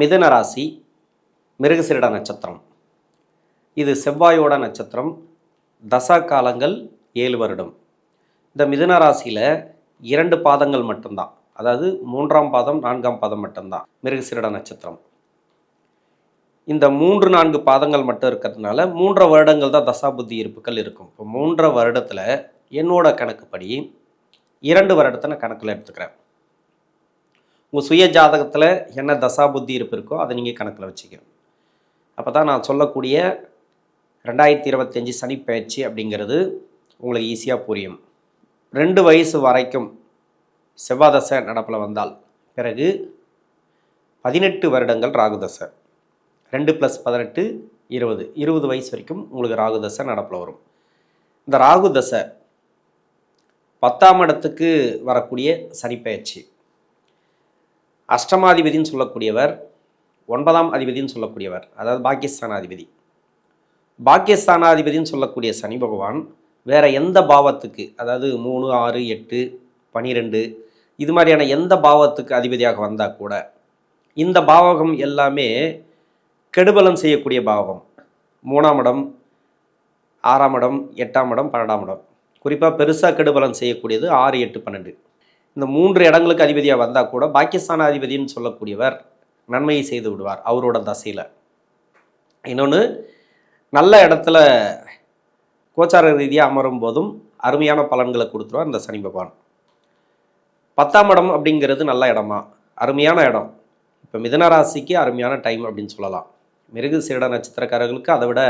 மிதன ராசி மிருகசிரிட நட்சத்திரம். இது செவ்வாயோட நட்சத்திரம். தசா காலங்கள் ஏழு வருடம். இந்த மிதன ராசியில் இரண்டு பாதங்கள் மட்டும்தான். அதாவது மூன்றாம் பாதம் நான்காம் பாதம் மட்டும்தான். மிருகசிரிட நட்சத்திரம். இந்த மூன்று நான்கு பாதங்கள் மட்டும் இருக்கிறதுனால மூன்றரை வருடங்கள் தான் தசா புத்தி இருப்புகள் இருக்கும். இப்போ மூன்றரை வருடத்தில் என்னோட கணக்குப்படி இரண்டு வருடத்தை நான் கணக்கில் எடுத்துக்கிறேன். உங்கள் சுய ஜாதகத்தில் என்ன தசாபுத்தி இருப்பு இருக்கோ அதை நீங்கள் கணக்கில் வச்சுக்கணும். அப்போ தான் நான் சொல்லக்கூடிய ரெண்டாயிரத்தி இருபத்தஞ்சி சனிப்பயிற்சி அப்படிங்கிறது உங்களுக்கு ஈஸியாக புரியும். ரெண்டு வயசு வரைக்கும் செவ்வாதசை நடப்பில் வந்தால் பிறகு பதினெட்டு வருடங்கள் ராகுதசை. ரெண்டு ப்ளஸ் பதினெட்டு இருபது. இருபது வயசு வரைக்கும் உங்களுக்கு ராகுதசை நடப்பில் வரும். இந்த ராகுதசை பத்தாம் இடத்துக்கு வரக்கூடிய சனிப்பெயர்ச்சி அஷ்டமாதிபதின்னு சொல்லக்கூடியவர் ஒன்பதாம் அதிபதின்னு சொல்லக்கூடியவர் அதாவது பாக்கியஸ்தானாதிபதி. பாக்கியஸ்தானாதிபதின்னு சொல்லக்கூடிய சனி பகவான் வேற எந்த பாவத்துக்கு அதாவது மூணு ஆறு எட்டு பனிரெண்டு இது மாதிரியான எந்த பாவத்துக்கு அதிபதியாக வந்தால் கூட இந்த பாவகம் எல்லாமே கெடுபலம் செய்யக்கூடிய பாவகம். மூணாம் இடம் ஆறாம் இடம் எட்டாம் இடம் பன்னெண்டாம் இடம். குறிப்பாக பெருசாக கெடுபலம் செய்யக்கூடியது ஆறு எட்டு பன்னெண்டு. இந்த மூன்று இடங்களுக்கு அதிபதியாக வந்தால் கூட பாகிஸ்தான் அதிபதின்னு சொல்லக்கூடியவர் நன்மையை செய்து விடுவார் அவரோட தசையில். இன்னொன்று நல்ல இடத்துல கோச்சார ரீதியாக அமரும் போதும் அருமையான பலன்களை கொடுத்துருவார் இந்த சனி பகவான். பத்தாம் இடம் அப்படிங்கிறது நல்ல இடமா? அருமையான இடம். இப்போ மிதனராசிக்கு அருமையான டைம் அப்படின்னு சொல்லலாம். மிருகு சீட நட்சத்திரக்காரர்களுக்கு அதை விட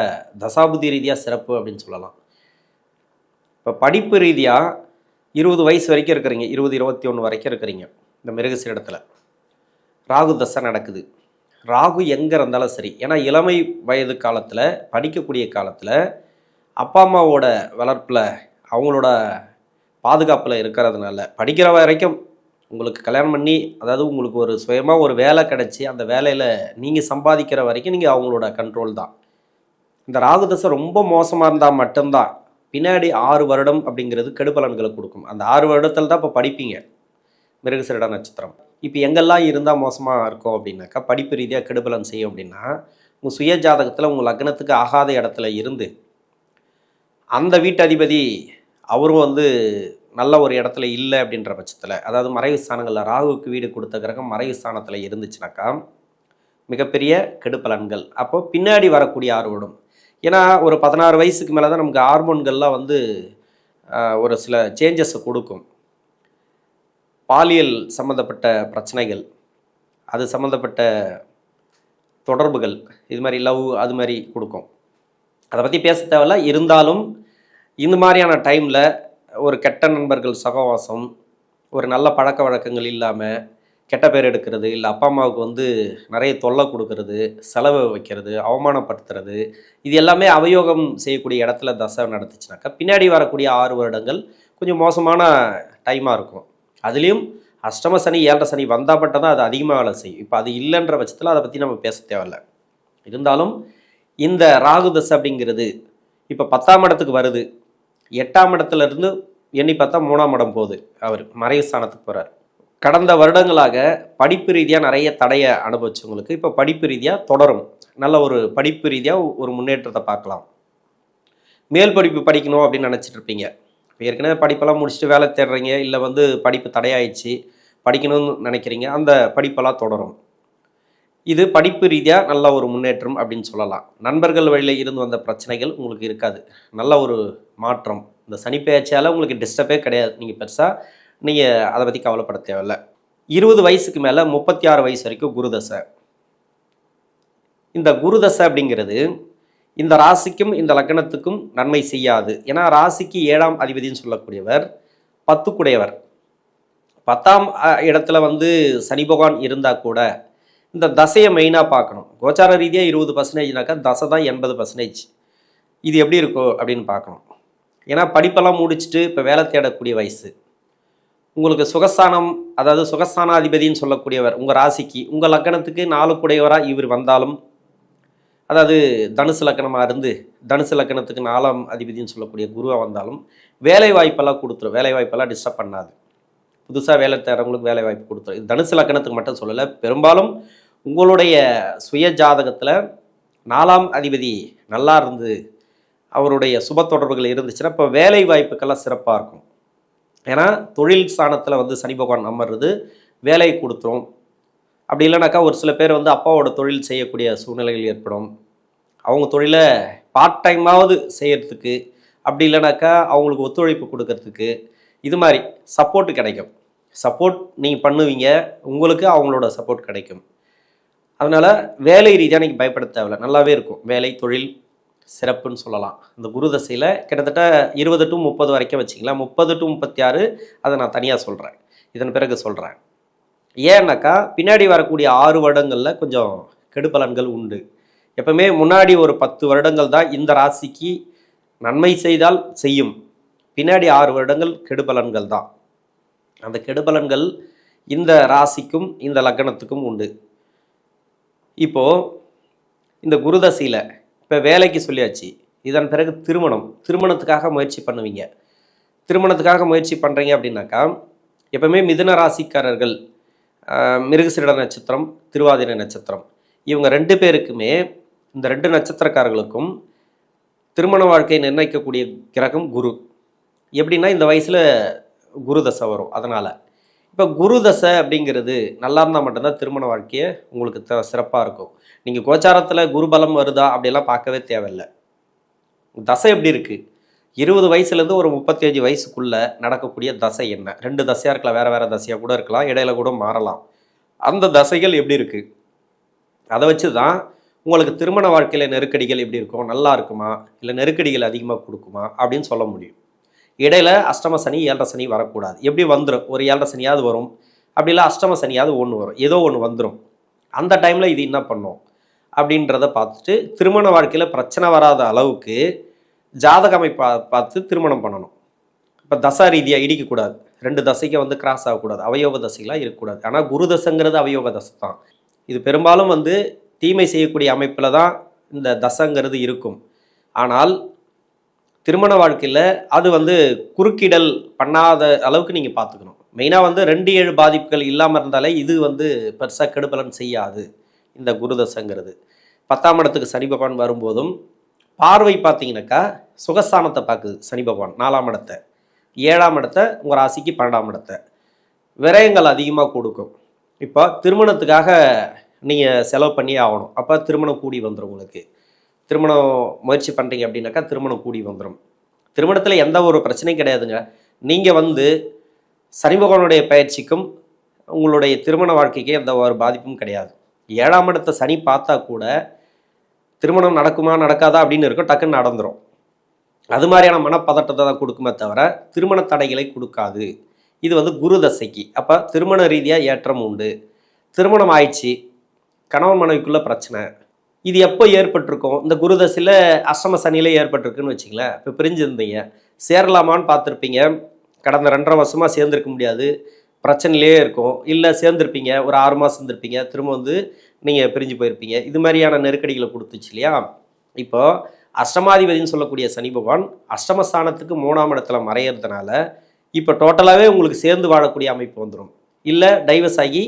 தசாபுதி ரீதியாக சிறப்பு அப்படின்னு சொல்லலாம். இப்போ படிப்பு ரீதியாக இருபது வயசு வரைக்கும் இருக்கிறீங்க. இருபது இருபத்தி ஒன்று வரைக்கும் இருக்கிறீங்க. இந்த மிருக சீடத்தில். ராகு தசை நடக்குது. ராகு எங்கே இருந்தாலும் சரி. ஏன்னா இளமை வயது காலத்தில் படிக்கக்கூடிய காலத்தில் அப்பா அம்மாவோட வளர்ப்பில் அவங்களோட பாதுகாப்பில் இருக்கிறதுனால படிக்கிற வரைக்கும் உங்களுக்கு கல்யாணம் பண்ணி அதாவது உங்களுக்கு ஒரு சுயமாக ஒரு வேலை கிடச்சி அந்த வேலையில் நீங்கள் சம்பாதிக்கிற வரைக்கும் நீங்கள் அவங்களோட கண்ட்ரோல் தான். இந்த ராகு தசை ரொம்ப மோசமாக இருந்தால் மட்டும்தான். பின்னாடி ஆறு வருடம் அப்படிங்கிறது கெடுபலன்களை கொடுக்கும். அந்த ஆறு வருடத்தில் தான் இப்போ படிப்பீங்க. மிருகசிரட நட்சத்திரம். இப்போ எங்கெல்லாம் இருந்தால் மோசமாக இருக்கும் அப்படின்னாக்கா படிப்பு ரீதியாக கெடுபலன் செய்யும் அப்படின்னா உங்கள் சுய ஜாதகத்தில் உங்கள் லக்னத்துக்கு ஆகாத இடத்துல இருந்து அந்த வீட்டு அதிபதி அவரும் வந்து நல்ல ஒரு இடத்துல இல்லை அப்படின்ற பட்சத்தில் அதாவது மறைவு ஸ்தானங்களில் ராகுவுக்கு வீடு கொடுத்த கிரகம் மறைவு ஸ்தானத்தில் இருந்துச்சுனாக்கா மிகப்பெரிய கெடுபலன்கள். அப்போ பின்னாடி வரக்கூடிய ஆர்வம் ஏன்னா ஒரு பதினாறு வயசுக்கு மேலே தான் நமக்கு ஹார்மோன்கள்லாம் வந்து ஒரு சில சேஞ்சஸை கொடுக்கும். பாலியல் சம்மந்தப்பட்ட பிரச்சனைகள் அது சம்மந்தப்பட்ட தொடர்புகள் இது மாதிரி லவ் அது மாதிரி கொடுக்கும். அதை பற்றி பேச தேவையில்ல. இருந்தாலும் இந்த மாதிரியான டைமில் ஒரு கெட்ட நண்பர்கள் சகவாசம் ஒரு நல்ல பழக்க வழக்கங்கள் இல்லாமல் கெட்ட பேர் எடுக்கிறது இல்லை அப்பா அம்மாவுக்கு வந்து நிறைய தொல்லை கொடுக்கறது செலவு வைக்கிறது அவமானப்படுத்துறது இது எல்லாமே அவயோகம் செய்யக்கூடிய இடத்துல தசை நடந்துச்சுனாக்கா பின்னாடி வரக்கூடிய ஆறு வருடங்கள் கொஞ்சம் மோசமான டைமாக இருக்கும். அதுலேயும் அஷ்டம சனி ஏழரை சனி வந்தால் மட்டும் தான் அது அதிகமாக வேலை செய்யும். இப்போ அது இல்லைன்ற பட்சத்தில் அதை பற்றி நம்ம பேச தேவையில்ல. இருந்தாலும் இந்த ராகு தசை அப்படிங்கிறது இப்போ பத்தாம் இடத்துக்கு வருது. எட்டாம் இடத்துல இருந்து எண்ணி பார்த்தா மூணாம் இடம் போகுது. அவர் மறைவு ஸ்தானத்துக்கு போகிறார் கடந்த வருடங்களாக படிப்பு ரீதியாக நிறைய தடையை அனுபவிச்சவங்களுக்கு இப்போ படிப்பு ரீதியாக தொடரும். நல்ல ஒரு படிப்பு ரீதியாக ஒரு முன்னேற்றத்தை பார்க்கலாம். மேல் படிப்பு படிக்கணும் அப்படின்னு நினச்சிட்டு இருப்பீங்க. இப்போ ஏற்கனவே படிப்பெல்லாம் முடிச்சுட்டு வேலை தேடுறீங்க இல்லை வந்து படிப்பு தடையாயிடுச்சு படிக்கணும்னு நினைக்கிறீங்க அந்த படிப்பெல்லாம் தொடரும். இது படிப்பு ரீதியாக நல்ல ஒரு முன்னேற்றம் அப்படின்னு சொல்லலாம். நண்பர்கள் வழியில் இருந்து வந்த பிரச்சனைகள் உங்களுக்கு இருக்காது. நல்ல ஒரு மாற்றம். இந்த சனிப்பெயர்ச்சியால் உங்களுக்கு டிஸ்டர்பே கிடையாது. நீங்கள் பெருசாக நீங்கள் அதை பற்றி கவலைப்பட தேவையில்ல. இருபது வயசுக்கு மேலே முப்பத்தி ஆறு வயசு வரைக்கும் குருதசை இந்த குருதசை அப்படிங்கிறது இந்த ராசிக்கும் இந்த லக்னத்துக்கும் நன்மை செய்யாது. ஏன்னா ராசிக்கு ஏழாம் அதிபதின்னு சொல்லக்கூடியவர் பத்துக்குடையவர். பத்தாம் இடத்துல வந்து சனி பகவான் இருந்தால் கூட இந்த தசையை மெயினாக பார்க்கணும். கோச்சார ரீதியாக இருபது பர்சன்டேஜ்னாக்கா தசை தான் எண்பது பர்சன்டேஜ் இது எப்படி இருக்கும் அப்படின்னு பார்க்கணும். ஏன்னா படிப்பெல்லாம் முடிச்சுட்டு இப்போ வேலை தேடக்கூடிய வயசு. உங்களுக்கு சுகஸ்தானம் அதாவது சுகஸ்தானாதிபதினு சொல்லக்கூடியவர் உங்கள் ராசிக்கு உங்கள் லக்கணத்துக்கு நாலு குடையவராக இவர் வந்தாலும் அதாவது தனுசு லக்கணமாக இருந்து தனுசு லக்கணத்துக்கு நாலாம் அதிபதின்னு சொல்லக்கூடிய குருவாக வந்தாலும் வேலை வாய்ப்பெல்லாம் கொடுத்துரும். வேலை வாய்ப்பெல்லாம் டிஸ்டர்ப் பண்ணாது. புதுசாக வேலை தேடுறவங்களுக்கு வேலை வாய்ப்பு கொடுத்துரும். இது தனுசு லக்கணத்துக்கு மட்டும் சொல்லலை. பெரும்பாலும் உங்களுடைய சுய ஜாதகத்தில் நாலாம் அதிபதி நல்லா இருந்து அவருடைய சுப தொடர்புகள் இருந்துச்சுன்னா இப்போ வேலை வாய்ப்புக்கெல்லாம் சிறப்பாக இருக்கும். ஏன்னா தொழில் ஸ்தானத்தில் வந்து சனி பகவான் அமர்றது வேலையை கொடுத்துரும். அப்படி இல்லைனாக்கா ஒரு சில பேர் வந்து அப்பாவோட தொழில் செய்யக்கூடிய சூழ்நிலைகள் ஏற்படும். அவங்க தொழிலை பார்ட் டைமாவது செய்கிறதுக்கு அப்படி இல்லைனாக்கா அவங்களுக்கு ஒத்துழைப்பு கொடுக்கறதுக்கு இது மாதிரி சப்போர்ட் கிடைக்கும். சப்போர்ட் நீங்கள் பண்ணுவீங்க உங்களுக்கு அவங்களோட சப்போர்ட் கிடைக்கும். அதனால் வேலை ரீதியாக நீங்கள் பயப்பட தேவையில்ல. நல்லாவே இருக்கும். வேலை தொழில் சிறப்புன்னு சொல்லலாம். இந்த குரு தசையில் கிட்டத்தட்ட இருபது டு முப்பது வரைக்கும் வச்சிங்களா முப்பது டு முப்பத்தி ஆறு அதை நான் தனியாக சொல்கிறேன் இதன் பிறகு சொல்கிறேன் ஏன்னாக்கா பின்னாடி வரக்கூடிய ஆறு வருடங்களில் கொஞ்சம் கெடுபலன்கள் உண்டு. எப்பவுமே முன்னாடி ஒரு பத்து வருடங்கள் தான் இந்த ராசிக்கு நன்மை செய்தால் செய்யும். பின்னாடி ஆறு வருடங்கள் கெடுபலன்கள் தான். அந்த கெடுபலன்கள் இந்த ராசிக்கும் இந்த லக்னத்துக்கும் உண்டு. இப்போது இந்த குருதசையில் இப்போ வேலைக்கு சொல்லியாச்சு. இதன் பிறகு திருமணம். திருமணத்துக்காக முயற்சி பண்ணுவீங்க. திருமணத்துக்காக முயற்சி பண்ணுறீங்க அப்படின்னாக்கா எப்பவுமே மிதுன ராசிக்காரர்கள் மிருகசிரட நட்சத்திரம் திருவாதிரை நட்சத்திரம். இவங்க ரெண்டு பேருக்குமே இந்த ரெண்டு நட்சத்திரக்காரர்களுக்கும் திருமண வாழ்க்கையை நிர்ணயிக்கக்கூடிய கிரகம் குரு. எப்படின்னா இந்த வயசில் குரு தசை வரும். அதனால் இப்போ குரு தசை அப்படிங்கிறது நல்லா இருந்தால் மட்டும்தான் திருமண வாழ்க்கையை உங்களுக்கு த சிறப்பாக இருக்கும். நீங்கள் கோச்சாரத்தில் குரு பலம் வருதா அப்படிலாம் பார்க்கவே தேவையில்லை. தசை எப்படி இருக்குது இருபது வயசுலேருந்து ஒரு முப்பத்தஞ்சு வயசுக்குள்ளே நடக்கக்கூடிய தசை என்ன? ரெண்டு தசையாக இருக்கலாம் வேறு வேறு தசையாக கூட இருக்கலாம் இடையில கூட மாறலாம். அந்த தசைகள் எப்படி இருக்குது அதை வச்சு தான் உங்களுக்கு திருமண வாழ்க்கையில் நெருக்கடிகள் எப்படி இருக்கும்? நல்லா இருக்குமா? இல்லை நெருக்கடிகள் அதிகமாக கொடுக்குமா? அப்படின்னு சொல்ல முடியும். இடையில அஷ்டம சனி ஏழரை சனி வரக்கூடாது. எப்படி வந்துடும் ஒரு ஏழரை சனியாவது வரும். அப்படி இல்லை அஷ்டம சனியாவது ஒன்று வரும். ஏதோ ஒன்று வந்துடும் அந்த டைமில் இது என்ன பண்ணும்? அப்படின்றத பார்த்துட்டு திருமண வாழ்க்கையில் பிரச்சனை வராத அளவுக்கு ஜாதக அமைப்பை பார்த்து திருமணம் பண்ணணும். இப்போ தசா ரீதியாக இடிக்கக்கூடாது. ரெண்டு தசைக்கு வந்து கிராஸ் ஆகக்கூடாது. அவயோக தசைகளாக இருக்கக்கூடாது. ஆனால் குரு தசைங்கிறது அவயோக தசை தான். இது பெரும்பாலும் வந்து தீமை செய்யக்கூடிய அமைப்பில் தான் இந்த தசைங்கிறது இருக்கும். ஆனால் திருமண வாழ்க்கையில் அது வந்து குறுக்கிடல் பண்ணாத அளவுக்கு நீங்கள் பார்த்துக்கணும் மெயினாக வந்து ரெண்டு ஏழு பாதிப்புகள் இல்லாமல் இருந்தாலே இது வந்து பெருசாக கெடுபலன் செய்யாது இந்த குருதசங்கிறது. பத்தாம் இடத்துக்கு சனி பகவான் வரும்போதும் பார்வை பார்த்தீங்கன்னாக்கா சுகஸ்தானத்தை பார்க்குது சனி பகவான் நாலாம் இடத்தை. ஏழாம் இடத்தை உங்கள் ராசிக்கு பன்னெண்டாம் இடத்தை. விரயங்கள் அதிகமாக கொடுக்கும். இப்போ திருமணத்துக்காக நீங்கள் செலவு பண்ணியே ஆகணும். அப்போ திருமணம் கூடி வந்துடும் உங்களுக்கு. திருமணம் முயற்சி பண்ணுறீங்க அப்படின்னாக்கா திருமணம் கூடி வந்துடும் திருமணத்தில் எந்த ஒரு பிரச்சனையும் கிடையாதுங்க. நீங்கள் வந்து சனிபகவானுடைய பயிற்சிக்கும் உங்களுடைய திருமண வாழ்க்கைக்கு எந்த ஒரு பாதிப்பும் கிடையாது. ஏழாம் இடத்த சனி பார்த்தா கூட திருமணம் நடக்குமா நடக்காதா அப்படின்னு இருக்கும் டக்குன்னு நடந்துடும் அது மாதிரியான மனப்பதட்டத்தை தான் கொடுக்குமே தவிர திருமண தடைகளை கொடுக்காது. இது வந்து குரு தசைக்கு. அப்போ திருமண ரீதியாக ஏற்றம் உண்டு. திருமணம் ஆயிடுச்சு. கணவன் மனைவிக்குள்ள பிரச்சனை. இது எப்போ ஏற்பட்டிருக்கும்? இந்த குருதசையில் அஷ்டம சனியில் ஏற்பட்டிருக்குன்னு வச்சுங்களேன் இப்போ பிரிஞ்சிருந்தீங்க. சேரலாமான்னு பார்த்துருப்பீங்க. கடந்த ரெண்டரை வருஷமாக சேர்ந்துருக்க முடியாது. பிரச்சனையிலே இருக்கும். இல்லை சேர்ந்துருப்பீங்க. ஒரு ஆறு மாதம் இருந்திருப்பீங்க திரும்ப வந்து நீங்கள் பிரிஞ்சு போயிருப்பீங்க. இது மாதிரியான நெருக்கடிகளை கொடுத்துச்சு இல்லையா? இப்போ அஷ்டமாதிபதினு சொல்லக்கூடிய சனி பகவான் அஷ்டமஸ்தானத்துக்கு மூணாம் இடத்துல மறையிறதுனால இப்போ டோட்டலாகவே உங்களுக்கு சேர்ந்து வாழக்கூடிய அமைப்பு வந்துடும் இல்லை டைவர்ஸ் ஆகி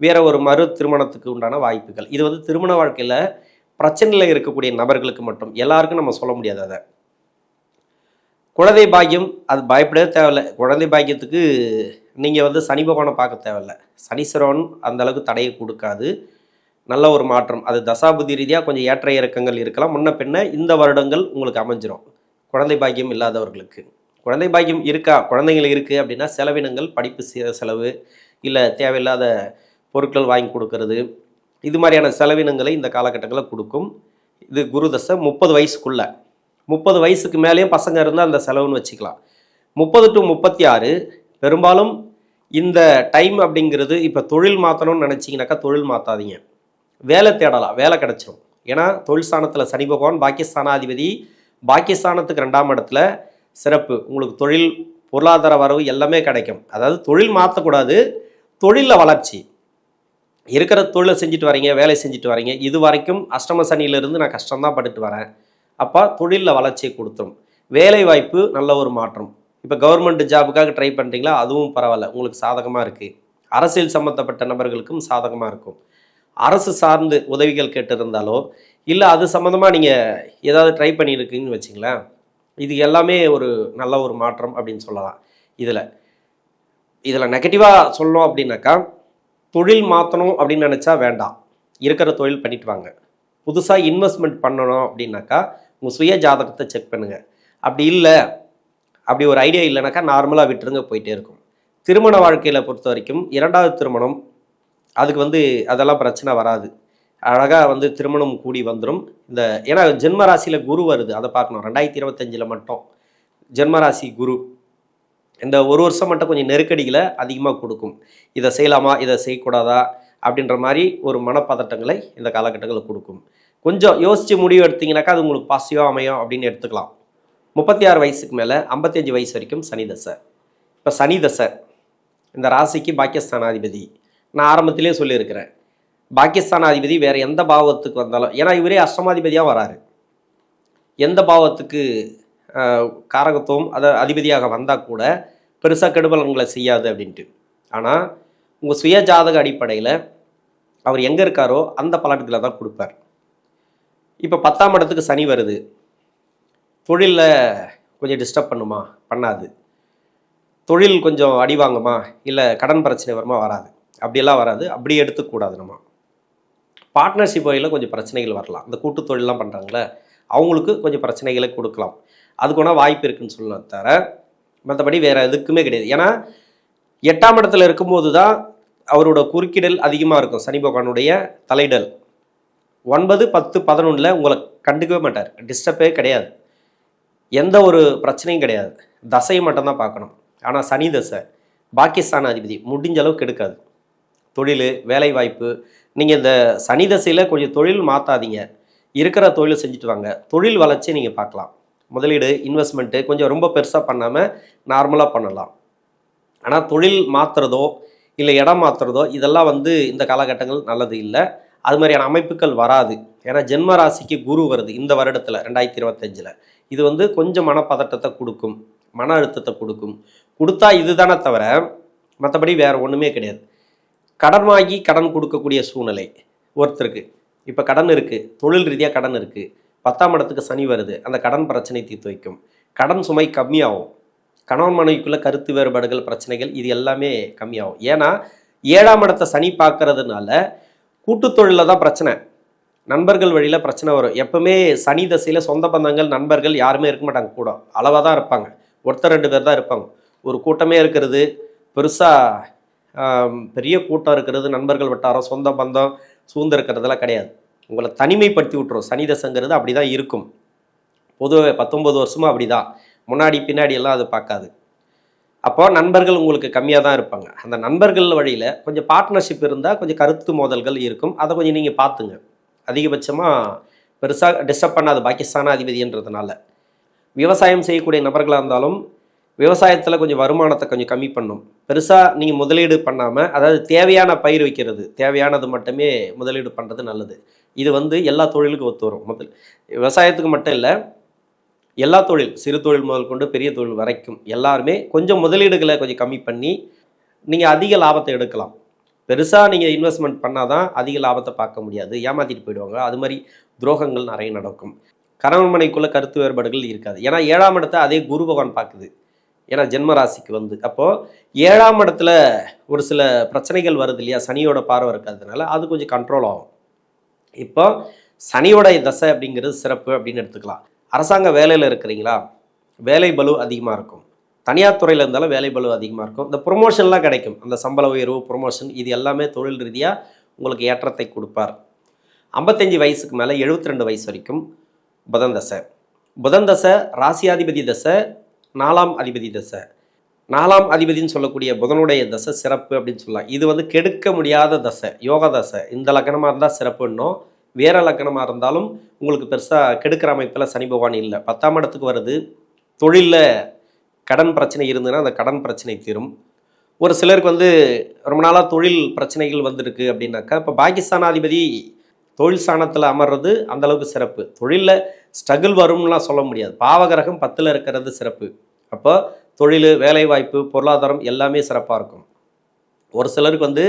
வேற ஒரு மறு திருமணத்துக்கு உண்டான வாய்ப்புகள். இது வந்து திருமண வாழ்க்கையில் பிரச்சனையில் இருக்கக்கூடிய நபர்களுக்கு மட்டும் எல்லாருக்கும் நம்ம சொல்ல முடியாது அதை. குழந்தை பாக்கியம் அது பயப்படவே தேவையில்லை. குழந்தை பாக்கியத்துக்கு நீங்கள் வந்து சனி பகவானை பார்க்க தேவையில்ல. சனீஸ்வரன் அந்தளவுக்கு தடையை கொடுக்காது. நல்ல ஒரு மாற்றம். அது தசாபுதி ரீதியாக கொஞ்சம் ஏற்ற இறக்கங்கள் இருக்கலாம். முன்ன பின்ன இந்த வருடங்கள் உங்களுக்கு அமைஞ்சிரும். குழந்தை பாக்கியம் இல்லாதவர்களுக்கு. குழந்தை பாக்கியம் இருக்கா? குழந்தைகள் இருக்குது அப்படின்னா செலவினங்கள் படிப்பு செலவு இல்லை தேவையில்லாத பொருட்கள் வாங்கி கொடுக்கறது இது மாதிரியான செலவினங்களை இந்த காலகட்டங்களில் கொடுக்கும். இது குருதசை முப்பது வயசுக்குள்ளே. முப்பது வயசுக்கு மேலேயும் பசங்க இருந்தால் அந்த செலவுன்னு வச்சுக்கலாம். முப்பது டு முப்பத்தி ஆறு பெரும்பாலும் இந்த டைம் அப்படிங்கிறது இப்போ தொழில் மாற்றணும்னு நினச்சிங்கனாக்கா தொழில் மாற்றாதீங்க வேலை தேடலாம் வேலை கிடச்சிரும். ஏன்னா தொழில் ஸ்தானத்தில் சனி பகவான் பாகிஸ்தானாதிபதி பாகிஸ்தானத்துக்கு ரெண்டாம் இடத்துல சிறப்பு. உங்களுக்கு தொழில் பொருளாதார வரவு எல்லாமே கிடைக்கும். அதாவது தொழில் மாற்றக்கூடாது தொழிலில் வளர்ச்சி. இருக்கிற தொழிலை செஞ்சுட்டு வரீங்க வேலை செஞ்சுட்டு வரீங்க இது வரைக்கும் அஷ்டம சனியிலிருந்து நான் கஷ்டம்தான் பட்டுட்டு வரேன். அப்போ தொழிலில் வளர்ச்சியை கொடுத்துரும். வேலை வாய்ப்பு நல்ல ஒரு மாற்றம். இப்போ கவர்மெண்ட் ஜாபுக்காக ட்ரை பண்ணுறீங்களா அதுவும் பரவாயில்ல. உங்களுக்கு சாதகமாக இருக்குது அரசியல் சம்மந்தப்பட்ட நபர்களுக்கும் சாதகமாக இருக்கும். அரசு சார்ந்து உதவிகள் கேட்டிருந்தாலோ இல்லை அது சம்மந்தமாக நீங்கள் ஏதாவது ட்ரை பண்ணியிருக்கீங்கன்னு வச்சிங்களேன் இது எல்லாமே ஒரு நல்ல ஒரு மாற்றம் அப்படின்னு சொல்லலாம். இதில் இதில் நெகட்டிவாக சொல்லணும் அப்படின்னாக்கா தொழில் மாற்றணும் அப்படின்னு நினச்சா வேண்டாம். இருக்கிற தொழில் பண்ணிட்டு வாங்க. புதுசாக இன்வெஸ்ட்மெண்ட் பண்ணணும் அப்படின்னாக்கா உங்கள் சுய ஜாதகத்தை செக் பண்ணுங்கள் அப்படி இல்லை அப்படி ஒரு ஐடியா இல்லைனாக்கா நார்மலாக விட்டுருங்க போயிட்டே இருக்கும். திருமண வாழ்க்கையில் பொறுத்த வரைக்கும் இரண்டாவது திருமணம் அதுக்கு வந்து அதெல்லாம் பிரச்சனை வராது. அழகாக வந்து திருமணம் கூடி வந்துடும் இந்த ஏன்னா ஜென்ம ராசியில் குரு வருது. அதை பார்க்கணும். ரெண்டாயிரத்தி இருபத்தஞ்சில் மட்டும். ஜென்ம ராசி குரு. இந்த ஒரு வருஷம் மட்டும் கொஞ்சம் நெருக்கடிகளை அதிகமாக கொடுக்கும். இதை செய்யலாமா? இதை செய்யக்கூடாதா? அப்படின்ற மாதிரி ஒரு மனப்பதட்டங்களை இந்த காலகட்டங்களில் கொடுக்கும். கொஞ்சம் யோசித்து முடிவு எடுத்தீங்கன்னாக்கா அது உங்களுக்கு பாசிட்டிவாக அமையும் அப்படின்னு எடுத்துக்கலாம். முப்பத்தி ஆறு வயசுக்கு மேலே ஐம்பத்தஞ்சு வயசு வரைக்கும் சனி தசை. இப்போ சனி தசை. இந்த ராசிக்கு பாக்கியஸ்தானாதிபதி. நான் ஆரம்பத்திலே சொல்லியிருக்கிறேன். பாக்கியஸ்தானாதிபதி வேறு எந்த பாவத்துக்கு வந்தாலும் ஏன்னா இவரே அஷ்டமாதிபதியாக வராரு. எந்த பாவத்துக்கு காரகத்துவம் அதை அதிபதியாக வந்தால் கூட பெருசாக கெடுபலன்களை செய்யாது அப்படின்ட்டு. ஆனால் உங்கள் சுய ஜாதக அடிப்படையில் அவர் எங்கே இருக்காரோ அந்த பலன்களை தான் கொடுப்பார். இப்போ பத்தாம் இடத்துக்கு சனி வருது. தொழிலில் கொஞ்சம் டிஸ்டர்ப் பண்ணுமா? பண்ணாது. தொழில் கொஞ்சம் அடி வாங்குமா? இல்லை கடன் பிரச்சனை வருமா? வராது. அப்படியெல்லாம் வராது. அப்படி எடுத்துக்கூடாது நம்ம. பார்ட்னர்ஷிப் வகையில் கொஞ்சம் பிரச்சனைகள் வரலாம். இந்த கூட்டு தொழிலெலாம் பண்ணுறாங்களே அவங்களுக்கு கொஞ்சம் பிரச்சனைகளை கொடுக்கலாம். அதுக்கு வாய்ப்பு இருக்குன்னு சொல்லலாம் தவிர மற்றபடி வேறு எதுக்குமே கிடையாது. ஏன்னா எட்டாம் இடத்துல இருக்கும்போது தான் அவரோட குறுக்கிடல் அதிகமாக இருக்கும். சனி பகவானுடைய தலையிடல். ஒன்பது பத்து பதினொன்றில் உங்களை கண்டுக்கவே மாட்டார். டிஸ்டர்பே கிடையாது. எந்த ஒரு பிரச்சனையும் கிடையாது. தசையை மட்டும்தான் பார்க்கணும். ஆனால் சனி தசை பாகிஸ்தான் அதிபதி முடிஞ்ச அளவுக்கு எடுக்காது. தொழில் வேலைவாய்ப்பு நீங்கள் இந்த சனி தசையில் கொஞ்சம் தொழில் மாற்றாதீங்க இருக்கிற தொழில் செஞ்சுட்டு வாங்க. தொழில் வளர்ச்சி நீங்கள் பார்க்கலாம். முதலீடு இன்வெஸ்ட்மெண்ட்டு கொஞ்சம் ரொம்ப பெருசாக பண்ணாமல் நார்மலாக பண்ணலாம். ஆனால் தொழில் மாற்றுறதோ இல்லை இடம் மாற்றுறதோ இதெல்லாம் வந்து இந்த காலகட்டங்கள் நல்லது இல்லை. அது மாதிரியான அமைப்புகள் வராது. ஏன்னா ஜென்ம ராசிக்கு குரு வருது இந்த வருடத்தில் ரெண்டாயிரத்தி இருபத்தஞ்சில் இது வந்து கொஞ்சம் மனப்பதட்டத்தை கொடுக்கும். மன அழுத்தத்தை கொடுக்கும். கொடுத்தா இதுதானே தவிர மற்றபடி வேறு ஒன்றுமே கிடையாது. கடன் வாங்கி கடன் கொடுக்கக்கூடிய சூழ்நிலை ஒருத்தருக்கு. இப்போ கடன் இருக்குது தொழில் ரீதியாக கடன் இருக்குது பத்தாம் இடத்துக்கு சனி வருது. அந்த கடன் பிரச்சனை தீர்த்து வைக்கும். கடன் சுமை கம்மியாகும். கணவன் மனைவிக்குள்ள கருத்து வேறுபாடுகள் பிரச்சனைகள் இது எல்லாமே கம்மியாகும். ஏன்னா ஏழாம் இடத்தை சனி பார்க்கறதுனால கூட்டுத்தொழிலில் தான் பிரச்சனை. நண்பர்கள் வழியில் பிரச்சனை வரும். எப்பவுமே சனி தசையில் சொந்த பந்தங்கள் நண்பர்கள் யாருமே இருக்க மாட்டாங்க கூட. அளவாக தான் இருப்பாங்க. ஒருத்தர் ரெண்டு பேர் தான் இருப்பாங்க. ஒரு கூட்டமே இருக்கிறது. பெருசாக பெரிய கூட்டம் இருக்கிறது. நண்பர்கள் வட்டாரம் சொந்த பந்தம் சூழ்ந்து இருக்கிறதெல்லாம் கிடையாது. உங்களை தனிமைப்படுத்தி விட்டுரும். சனி தசைங்கிறது அப்படி தான் இருக்கும். பொதுவாக பத்தொம்பது வருஷமாக அப்படி தான் முன்னாடி பின்னாடி எல்லாம் அது பார்க்காது. அப்போ நண்பர்கள் உங்களுக்கு கம்மியாக தான் இருப்பாங்க. அந்த நண்பர்கள் வழியில் கொஞ்சம் பார்ட்னர்ஷிப் இருந்தால் கொஞ்சம் கருத்து மோதல்கள் இருக்கும். அதை கொஞ்சம் நீங்கள் பார்த்துங்க. அதிகபட்சமாக பெருசாக டிஸ்டர்ப் பண்ணாது பாகிஸ்தான அதிபதின்றதுனால விவசாயம் செய்யக்கூடிய நபர்களாக இருந்தாலும் விவசாயத்தில் கொஞ்சம் வருமானத்தை கொஞ்சம் கம்மி பண்ணும். பெருசாக நீங்கள் முதலீடு பண்ணாமல் அதாவது தேவையான பயிர் வைக்கிறது தேவையானது மட்டுமே முதலீடு பண்ணுறது நல்லது. இது வந்து எல்லா தொழிலுக்கும் ஒத்து வரும். முதல் விவசாயத்துக்கு மட்டும் இல்லை எல்லா தொழில் சிறு தொழில் முதல் கொண்டு பெரிய தொழில் வரைக்கும் எல்லாருமே கொஞ்சம் முதலீடுகளை கொஞ்சம் கம்மி பண்ணி நீங்கள் அதிக லாபத்தை எடுக்கலாம். பெருசாக நீங்கள் இன்வெஸ்ட்மெண்ட் பண்ணால் தான் அதிக லாபத்தை பார்க்க முடியாது. ஏமாற்றிட்டு போயிடுவாங்க. அது மாதிரி துரோகங்கள் நிறைய நடக்கும். கணவன்மனைக்குள்ளே கருத்து வேறுபாடுகள் இருக்காது. ஏன்னா ஏழாம் இடத்தை அதே குரு பகவான் பார்க்குது. ஏன்னா ஜென்ம ராசிக்கு வந்து. அப்போது ஏழாம் இடத்துல ஒரு சில பிரச்சனைகள் வருது இல்லையா? சனியோட பார்வை இருக்கிறதுனால அது கொஞ்சம் கண்ட்ரோல் ஆகும். இப்போ சனியோட தசை அப்படிங்கிறது சிறப்பு அப்படின்னு எடுத்துக்கலாம். அரசாங்க வேலையில் இருக்கிறீங்களா? வேலை பலு அதிகமாக இருக்கும். தனியார் துறையில் இருந்தாலும் வேலை பலு அதிகமாக இருக்கும். இந்த ப்ரொமோஷன்லாம் கிடைக்கும். அந்த சம்பள உயர்வு ப்ரொமோஷன் இது எல்லாமே தொழில் ரீதியாக உங்களுக்கு ஏற்றத்தை கொடுப்பார். ஐம்பத்தஞ்சு வயசுக்கு மேலே 72 ரெண்டு வயசு வரைக்கும் புதன் தசை. புதன் தசை ராசியாதிபதி தசை நாலாம் அதிபதி தசை. நாலாம் அதிபதின்னு சொல்லக்கூடிய புதனுடைய தசை சிறப்பு அப்படின்னு சொல்லலாம். இது வந்து கெடுக்க முடியாத தசை யோக தசை. இந்த லக்னமாக இருந்தால் சிறப்புன்னும் வேற லக்கணமாக இருந்தாலும் உங்களுக்கு பெருசாக கெடுக்கிற அமைப்பில் சனி பகவான் இல்லை. பத்தாம் இடத்துக்கு வருது தொழிலில் கடன் பிரச்சனை இருந்ததுன்னா அந்த கடன் பிரச்சனை தீரும். ஒரு சிலருக்கு வந்து ரொம்ப நாளாக தொழில் பிரச்சனைகள் வந்திருக்கு அப்படின்னாக்கா இப்போ பாகிஸ்தானாதிபதி தொழில் ஸ்தானத்தில் அமர்றது அந்த அளவுக்கு சிறப்பு. தொழிலில் ஸ்ட்ரகிள் வரும்லாம் சொல்ல முடியாது. பாவகிரகம் பத்தில் இருக்கிறது சிறப்பு. அப்போ தொழில் வேலைவாய்ப்பு பொருளாதாரம் எல்லாமே சிறப்பாக இருக்கும். ஒரு சிலருக்கு வந்து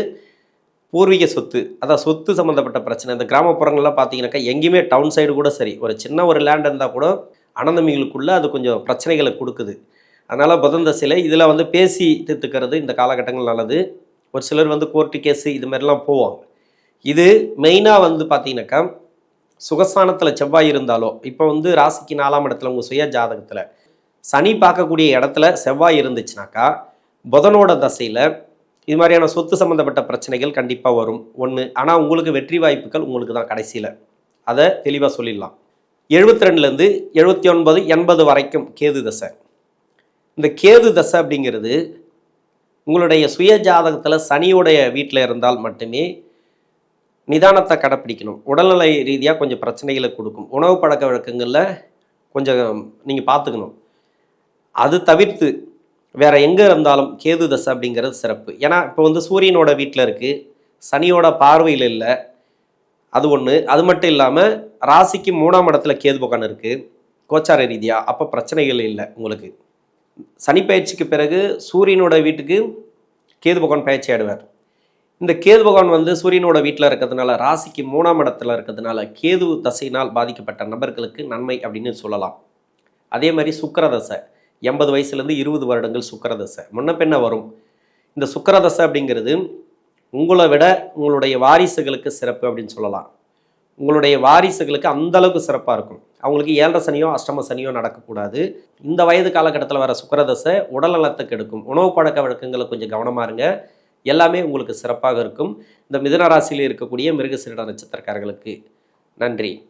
பூர்வீக சொத்து அதான் சொத்து சம்மந்தப்பட்ட பிரச்சனை. இந்த கிராமப்புறங்கள்லாம் பார்த்தீங்கன்னாக்கா எங்கேயுமே டவுன் சைடு கூட சரி. ஒரு சின்ன ஒரு லேண்ட் இருந்தால் கூட அனந்தமிகளுக்குள்ளே அது கொஞ்சம் பிரச்சனைகளை கொடுக்குது. அதனால் புதந்த சிலை இதில் வந்து பேசி தீர்த்துக்கிறது இந்த காலகட்டங்கள் நல்லது. ஒரு சிலர் வந்து கோர்ட்டு கேஸு இது மாதிரிலாம் போவாங்க. இது மெயினாக வந்து பார்த்தீங்கன்னாக்கா சுகஸ்தானத்தில் செவ்வாய் இருந்தாலோ இப்போ வந்து ராசிக்கு நாலாம் இடத்துல உங்கள் சுய ஜாதகத்தில் சனி பார்க்கக்கூடிய இடத்துல செவ்வாய் இருந்துச்சுனாக்கா புதனோட தசையில் இது மாதிரியான சொத்து சம்மந்தப்பட்ட பிரச்சனைகள் கண்டிப்பாக வரும். ஒன்று ஆனால் உங்களுக்கு வெற்றி வாய்ப்புகள் உங்களுக்கு தான் கடைசியில். அதை தெளிவாக சொல்லிடலாம். எழுபத்தி ரெண்டுலேருந்து எழுபத்தி ஒன்பது எண்பது வரைக்கும் கேது தசை. இந்த கேது தசை அப்படிங்கிறது உங்களுடைய சுய ஜாதகத்தில் சனியுடைய வீட்டில் இருந்தால் மட்டுமே நிதானத்தை கடைப்பிடிக்கணும். உடல்நிலை ரீதியாக கொஞ்சம் பிரச்சனைகளை கொடுக்கும். உணவு பழக்க வழக்கங்களில் கொஞ்சம் நீங்கள் பார்த்துக்கணும். அது தவிர்த்து வேற எங்கே இருந்தாலும் கேது தசை அப்படிங்கிறது சிறப்பு. ஏன்னா இப்போ வந்து சூரியனோட வீட்டில் இருக்குது சனியோட பார்வையில் இல்லை அது ஒன்று அது மட்டும் இல்லாமல் ராசிக்கு மூணாம் இடத்துல கேது பகவான் இருக்குது கோச்சார ரீதியாக அப்போ பிரச்சனைகள் இல்லை உங்களுக்கு. சனி பயிற்சிக்கு பிறகு சூரியனோட வீட்டுக்கு கேது பகவான் பயிற்சி ஆடுவார் இந்த கேது பகவான் வந்து சூரியனோட வீட்டில் இருக்கிறதுனால ராசிக்கு மூணாம் இடத்துல இருக்கிறதுனால கேது தசையினால் பாதிக்கப்பட்ட நபர்களுக்கு நன்மை அப்படின்னு சொல்லலாம். அதே மாதிரி சுக்கர தசை. எண்பது வயசுலேருந்து இருபது வருடங்கள் சுக்கரதசை. முன்ன பின்ன வரும். இந்த சுக்கரதசை அப்படிங்கிறது உங்களை விட உங்களுடைய வாரிசுகளுக்கு சிறப்பு அப்படின்னு சொல்லலாம். உங்களுடைய வாரிசுகளுக்கு அந்த அளவுக்கு சிறப்பாக இருக்கும். அவங்களுக்கு ஏழரை சனியோ அஷ்டம சனியோ நடக்கக்கூடாது. இந்த வயது காலகட்டத்தில் வர சுக்கரதசை உடல் நலத்துக்கு கெடுக்கும். உணவு பழக்க வழக்கங்களை கொஞ்சம் கவனமாக இருங்க. எல்லாமே உங்களுக்கு சிறப்பாக இருக்கும். இந்த மிதன ராசியில் இருக்கக்கூடிய மிருகசீரட நட்சத்திரக்காரர்களுக்கு நன்றி.